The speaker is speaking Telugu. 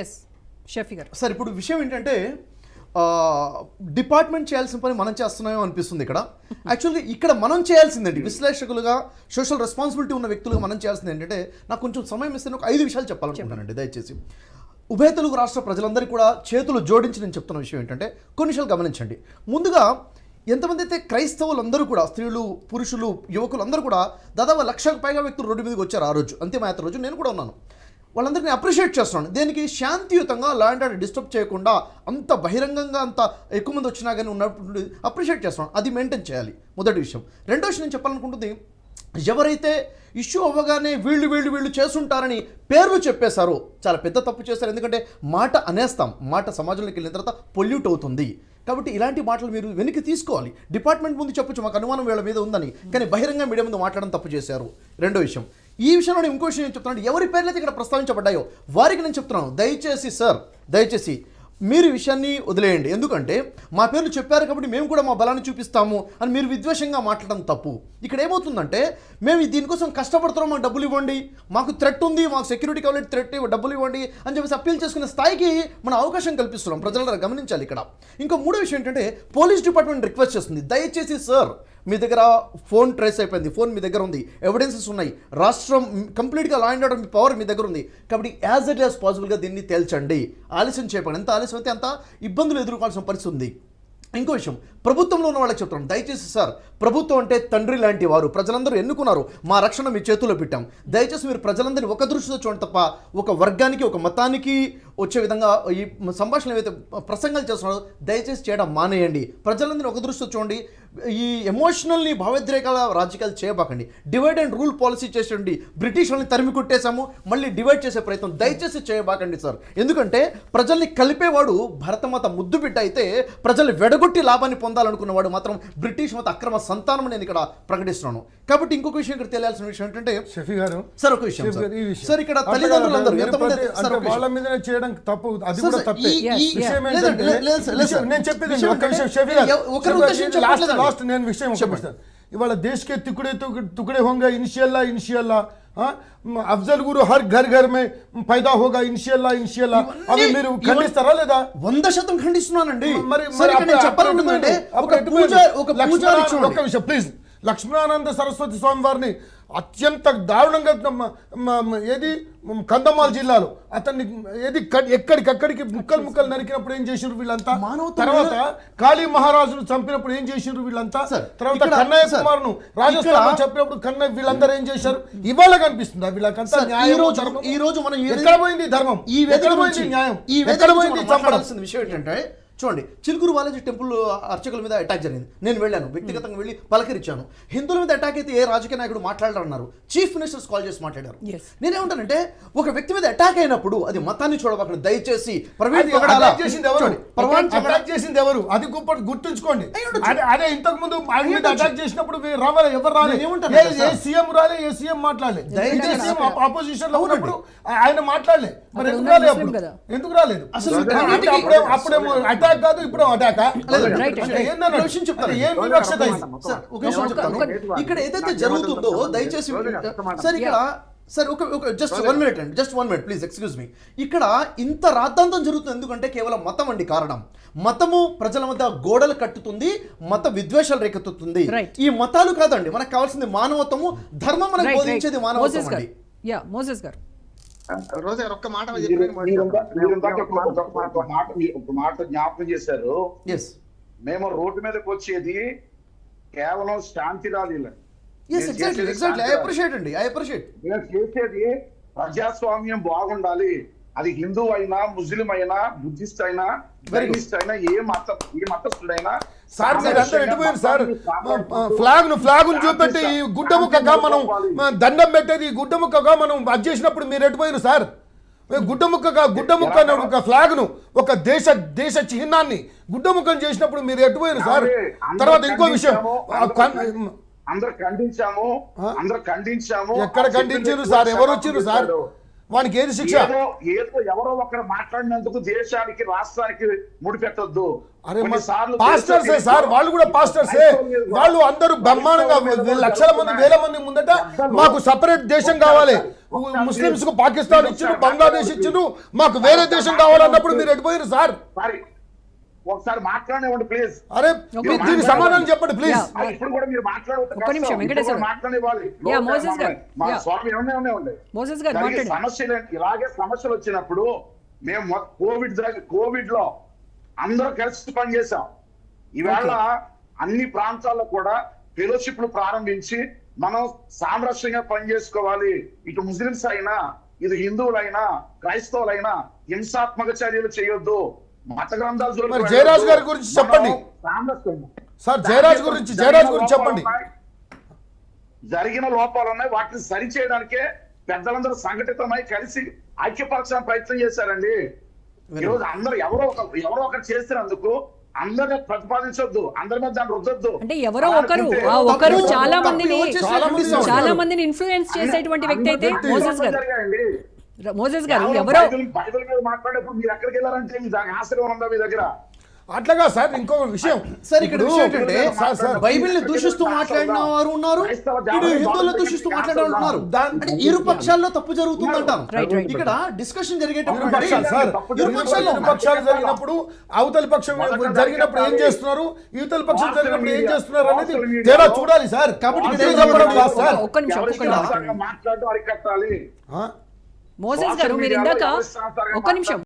ఎస్ షఫీ గారు. సార్ ఇప్పుడు విషయం ఏంటంటే డిపార్ట్మెంట్ చేయాల్సిన పని మనం చేస్తున్నామో అనిపిస్తుంది ఇక్కడ. యాక్చువల్గా ఇక్కడ మనం చేయాల్సిందండి విశ్లేషకులుగా సోషల్ రెస్పాన్సిబిలిటీ ఉన్న వ్యక్తులుగా మనం చేయాల్సింది ఏంటంటే నాకు కొంచెం సమయం ఇస్తే ఒక ఐదు విషయాలు చెప్పాలనుకుంటానండి దయచేసి. ఉభయ తెలుగు రాష్ట్ర ప్రజలందరికీ కూడా చేతులు జోడించి నేను చెప్తున్న విషయం ఏంటంటే కొన్ని విషయాలు గమనించండి. ముందుగా ఎంతమంది అయితే క్రైస్తవులందరూ కూడా స్త్రీలు పురుషులు యువకులు అందరూ కూడా దాదాపు లక్షకు పైగా వ్యక్తులు రోడ్డు మీదకి వచ్చారు ఆ రోజు. అంతిమయాత్ర రోజు నేను కూడా ఉన్నాను. వాళ్ళందరినీ అప్రిషియేట్ చేస్తున్నాను దేనికి? శాంతియుతంగా లా అండ్ ఆర్డర్ డిస్టర్బ్ చేయకుండా అంత బహిరంగంగా అంత ఎక్కువ మంది వచ్చినా కానీ ఉన్నప్పుడు అప్రిషియేట్ చేస్తున్నాను అది మెయింటైన్ చేయాలి. మొదటి విషయం. రెండో విషయం నేను చెప్పాలనుకుంటుంది ఎవరైతే ఇష్యూ అవ్వగానే వీళ్ళు వీళ్ళు వీళ్ళు చేస్తుంటారని పేర్లు చెప్పేశారో చాలా పెద్ద తప్పు చేశారు. ఎందుకంటే మాట అనేస్తాం. మాట సమాజంలోకి వెళ్ళిన తర్వాత పొల్యూట్ అవుతుంది. కాబట్టి ఇలాంటి మాటలు మీరు వెనక్కి తీసుకోవాలి. డిపార్ట్మెంట్ ముందు చెప్పొచ్చు మాకు అనుమానం వీళ్ళ మీద ఉందని. కానీ బహిరంగ మీడియా ముందు మాట్లాడడం తప్పు చేశారు. రెండో విషయం. ఈ విషయంలో నేను ఇంకో విషయం నేను చెప్తున్నాను. ఎవరి పేర్లు అయితే ఇక్కడ ప్రస్తావించబడ్డాయో వారికి నేను చెప్తున్నాను. దయచేసి సార్ దయచేసి మీరు విషయాన్ని వదిలేయండి. ఎందుకంటే మా పేర్లు చెప్పారు కాబట్టి మేము కూడా మా బలాన్ని చూపిస్తాము అని మీరు విద్వేషంగా మాట్లాడడం తప్పు. ఇక్కడ ఏమవుతుందంటే మేము దీనికోసం కష్టపడుతున్నాం మాకు డబ్బులు ఇవ్వండి మాకు థ్రెట్ ఉంది మాకు సెక్యూరిటీ కావాలి థ్రెట్ డబ్బులు ఇవ్వండి అని చెప్పేసి అప్పీల్ చేసుకునే స్థాయికి మనం అవకాశం కల్పిస్తున్నాం. ప్రజలందరూ గమనించాలి ఇక్కడ. ఇంకో మూడో విషయం ఏంటంటే పోలీస్ డిపార్ట్మెంట్ రిక్వెస్ట్ చేస్తుంది. దయచేసి సార్ మీ దగ్గర ఫోన్ ట్రేస్ అయిపోయింది ఫోన్ మీ దగ్గర ఉంది ఎవిడెన్సెస్ ఉన్నాయి. రాష్ట్రం కంప్లీట్గా లా అండ్ ఆర్డర్ మీ పవర్ మీ దగ్గర ఉంది. కాబట్టి యాజ్ ఇట్ యాజ్ పాసిబుల్గా దీన్ని తేల్చండి. ఆలస్యం చేయకండి. ఎంత ఆలస్యం అయితే అంత ఇబ్బందులు ఎదుర్కోవాల్సిన పరిస్థితి ఉంది. ఇంకో విషయం ప్రభుత్వంలో ఉన్న వాళ్ళకి చెప్తున్నాను దయచేసి సార్ ప్రభుత్వం అంటే తండ్రి లాంటి వారు. ప్రజలందరూ ఎన్నుకున్నారు. మా రక్షణ మీ చేతుల్లో పెట్టాం. దయచేసి మీరు ప్రజలందరినీ ఒక దృష్టితో చూడండి తప్ప ఒక వర్గానికి ఒక మతానికి వచ్చే విధంగా ఈ సంభాషణ ఏవైతే ప్రసంగాలు చేస్తున్నారో దయచేసి చేయడం మానేయండి. ప్రజలందరినీ ఒక దృష్టితో చూడండి. ఈ ఎమోషనల్ని భావోద్రేకాల రాజకీయాలు చేయబాకండి. డివైడ్ అండ్ రూల్ పాలసీ చేసేయండి బ్రిటిష్ వాళ్ళని తరిమి కొట్టేశాము. మళ్ళీ డివైడ్ చేసే ప్రయత్నం దయచేసి చేయబాకండి సార్. ఎందుకంటే ప్రజల్ని కలిపేవాడు భరతమాత ముద్దు బిడ్డ అయితే ప్రజల్ని వెడగొట్టి లాభాన్ని పొందాలనుకున్నవాడు మాత్రం బ్రిటిష్ మత అక్రమ సంతానం నేను ఇక్కడ ప్రకటిస్తున్నాను కాబట్టి ఇంకొక విషయం ఇక్కడ తెలియాల్సిన విషయం ఏంటంటే షఫీ గారు సార్ ఒక విషయం సార్. ఇక్కడ తల్లిదండ్రులందరూ ఎంతమంది వాళ్ళ. మీదనే చేయడం తప్పు అది కూడా తప్పే. నేను చెప్పేది ఒకరి లాస్ట్ నేను. విషయం. ఇవాళ దేశకే తిక్కుడే తుకుడే హోంగా ఇన్షియల్లా ఇన్షియల్లా అఫ్జల్ గురు హర్ ఘర్ ఘర్ మే పైదా హోగా ఇన్షియల్లా ఇన్షియల్లా. అవి మీరు ఖండిస్తారా లేదా? వంద శాతం ఖండిస్తున్నానండి. మరి మరి చెప్పాలంటే ఒక పూజారి ఒక పూజారి విషయం ప్లీజ్. లక్ష్మణానంద సరస్వతి స్వామి వారిని అత్యంత దారుణంగా ఏది? కంధమాల్ జిల్లాలో. అతన్ని ఏది? ఎక్కడికక్కడికి ముక్కలు ముక్కలు నరికినప్పుడు ఏం చేసారు వీళ్ళంతా? తర్వాత? కాళీ మహారాజును చంపినప్పుడు ఏం చేసారు వీళ్ళంతా? తర్వాత కన్నయ్య కుమార్ను రాజస్థాన్ చెప్పినప్పుడు కన్నయ్య వీళ్ళందరూ ఏం చేశారు? ఇవాళ కనిపిస్తుందా వీళ్ళకంతా ఈ న్యాయం రోజు ధర్మం? ఈ రోజు మనం ఎక్కడ పోయింది ధర్మం? ఈ ఎక్కడ పోయింది న్యాయం? ఈ ఎక్కడ పోయింది విషయం ఏంటంటే చూడండి చిలుకూరు బాలాజీ టెంపుల్ అర్చకుల మీద అటాక్ జరిగింది నేను వెళ్ళాను వ్యక్తిగతంగా వెళ్ళి పలకరించాను హిందువుల మీద అటాక్ అయితే ఏ రాజకీయ నాయకుడు మాట్లాడారన్నారు చీఫ్ మినిస్టర్స్ కాల్ చేసి మాట్లాడారు. నేనేమంటానంటే ఒక వ్యక్తి మీద అటాక్ అయినప్పుడు అది మతాన్ని చూడబాకండి దయచేసి ప్రవీణ్ చేసింది ఎవరు అటాక్ చేసింది ఎవరు అది గొప్ప గుర్తుంచుకోండి. అదే ఇంతకు ముందు. అటాక్ చేసినప్పుడు రావాలి ఎవరు రాలే నేను ఏమంటాను ఏ-. సీఎం రాలే ఏ సీఎం మాట్లాడలే దయచేసి ఇదే సీఎం అక్కడ- అపోజిషన్లో. ఉన్నప్పుడు ఆయన మాట్లాడలే మరి అక్కడ ఎందుకు ఉన్న రాలే ముస్లిం అప్పుడు కదా. ఎందుకు రాలేదు అసలు అప్పుడేమో అటాక్ కాదు ఇప్పుడు అటాక్ ఏం వివక్షత ఒక విషయం చెప్తాను. ఇక్కడ ఏదైతే జరుగుతుందో దయచేసి సార్ ఇక్కడ సార్ ఒక ఒక జస్ట్ వన్ మినిట్ అండి just one minute please excuse me ఇక్కడ ఇంత రాద్ధాంతం జరుగుతుంది ఎందుకంటే కేవలం మతం అండి కారణం. మతము ప్రజల మధ్య గోడలు కట్టుతుంది మత విద్వేషాలు రేకెత్తుతుంది. ఈ మతాలు కాదండి మనకు కావాల్సింది మానవత్వము ధర్మం మనకు బోధించేది మానవత్వం అండి. యా మోసెస్ గారు. రోజా గారు ఒక్క మాట ఒక- మాట. జ్ఞాపకం చేశారు. మేము రోడ్డు మీదకి వచ్చేది కేవలం శాంతి ర్యాలీలు ఎస్ మేము ఎగ్జాక్ట్లీ చేసేది ప్రజాస్వామ్యం బాగుండాలి. అది హిందూ అయినా ముస్లిం అయినా బుద్ధిస్ట్ అయినా అయినా ఏ మత ఏ మతస్థుడైనా సార్ మీరు అందరూ సామరస్యంగా ఎటుపోయారు సార్? ఫ్లాగ్ను ఫ్లాగ్ను చూపెట్టి ఈ గుడ్డ ముక్కగా మనం దండం పెట్టేది ఈ గుడ్డ ముక్కగా మనం అది చేసినప్పుడు మీరు ఎటుపోయారు సార్? గుడ్డ ముక్కగా గుడ్డ ముక్క అనే ఒక ఫ్లాగ్ను ఒక దేశ దేశ చిహ్నాన్ని గుడ్డ ముక్కను చేసినప్పుడు మీరు ఎటుపోయారు సార్? తర్వాత ఇంకో విషయం అందరూ ఖండించాము? అందరూ ఖండించాము ఎక్కడ ఖండించారు సార్? ఎవరు వచ్చిర్రు సార్. వానికి ఏది శిక్ష? ఏదో ఎవరో ఒకరు మాట్లాడినందుకు దేశానికి రాష్ట్రానికి ముడిపెట్టొద్దు. అరే పాస్టర్సే సార్ వాళ్ళు కూడా పాస్టర్సే వాళ్ళు. అందరూ బ్రహ్మాండంగా లక్షల మంది వేల మంది ముందట మాకు సపరేట్ దేశం కావాలి. ముస్లింస్కు పాకిస్తాన్ ఇచ్చిండు బంగ్లాదేశ్ ఇచ్చిండు మాకు వేరే దేశం కావాలన్నప్పుడు మీరు ఎటుపోయారు సార్? సారీ ఒకసారి మాట్లాడనివ్వండి ప్లీజ్ అరే దీనికి సమాధానం చెప్పండి ప్లీజ్ ఇప్పుడు కూడా మీరు ఒక్క నిమిషం, వెంకటేశ్వర. Yeah, మోసెస్ గారు. మా. స్వామి ఏమన్నా ఉండే మోసెస్ గారు సమస్యలు? ఇలాగే సమస్యలు వచ్చినప్పుడు మేము మొ- కోవిడ్ కోవిడ్లో అందరూ కలిసి పనిచేసాం ఈవేళ అన్ని ప్రాంతాల్లో కూడా ఫెలోషిప్లు ప్రారంభించి మనం సామరస్యంగా పనిచేసుకోవాలి. ఇటు ముస్లింస్ అయినా ఇటు హిందువులైనా క్రైస్తవులైనా హింసాత్మక చర్యలు చేయొద్దు. మత గ్రంథాలు మరి. జయరాజ్ గారి గురించి చెప్పండి. సార్ జయరాజ్ గురించి జయరాజ్ గురించి చెప్పండి. జరిగిన లోపాలు ఉన్నాయి. వాటిని సరి చేయడానికే పెద్దలందరూ సంఘటితమై కలిసి ఐక్యపరచడానికి ప్రయత్నం చేశారండి. ఈ రోజు అందరూ ఎవరో ఒక ఎవరో ఒకరు చేసినందుకు అందరిని ప్రతిపాదించొద్దు. అందరి మీద దాన్ని రుద్దొద్దు. అంటే ఎవరో ఒకరు ఒకరు చాలా మందిని చాలా? మందిని ఇన్ఫ్లుయెన్స్ చేసేటువంటి వ్యక్తి అయితే అందరికీ మోసెస్ గారు. మోసెస్ గారు ఎవరో బైబిల్ బైబిల్ మీద మాట్లాడేప్పుడు మీరు ఎక్కడికి వెళ్ళారంటే మీ దానికి ఆశ్రయం ఉందా మీ దగ్గర? అట్లాగా సార్ ఇంకో విషయం. సార్ ఇక్కడ విషయం ఏంటంటే సార్, బైబిల్ని దూషిస్తూ మాట్లాడిన వారు ఉన్నారు. ఇటు హిందువులను దూషిస్తూ మాట్లాడిన వాళ్ళు ఉన్నారు. అంటే ఇరు పక్షాల్లో తప్పు Right, right. ఇక్కడ డిస్కషన్ జరిగేటప్పుడు ఇరు పక్షాలు సార్ ఇరు పక్షాల్లో పక్షాలు జరిగినప్పుడు అవతలి పక్షం జరిగినప్పుడు ఏం చేస్తున్నారు? యువతల పక్షం జరిగినప్పుడు ఏం చేస్తున్నారు అనేది తేడా చూడాలి సార్. కాబట్టి ఒక్క నిమిషం ఒక్క నిమిషం. ఎవరికి మాట్లాడడం అరికట్టాలి. ఆ? మోసెస్ గారు మీరు ఇందాక ఒక్క నిమిషం.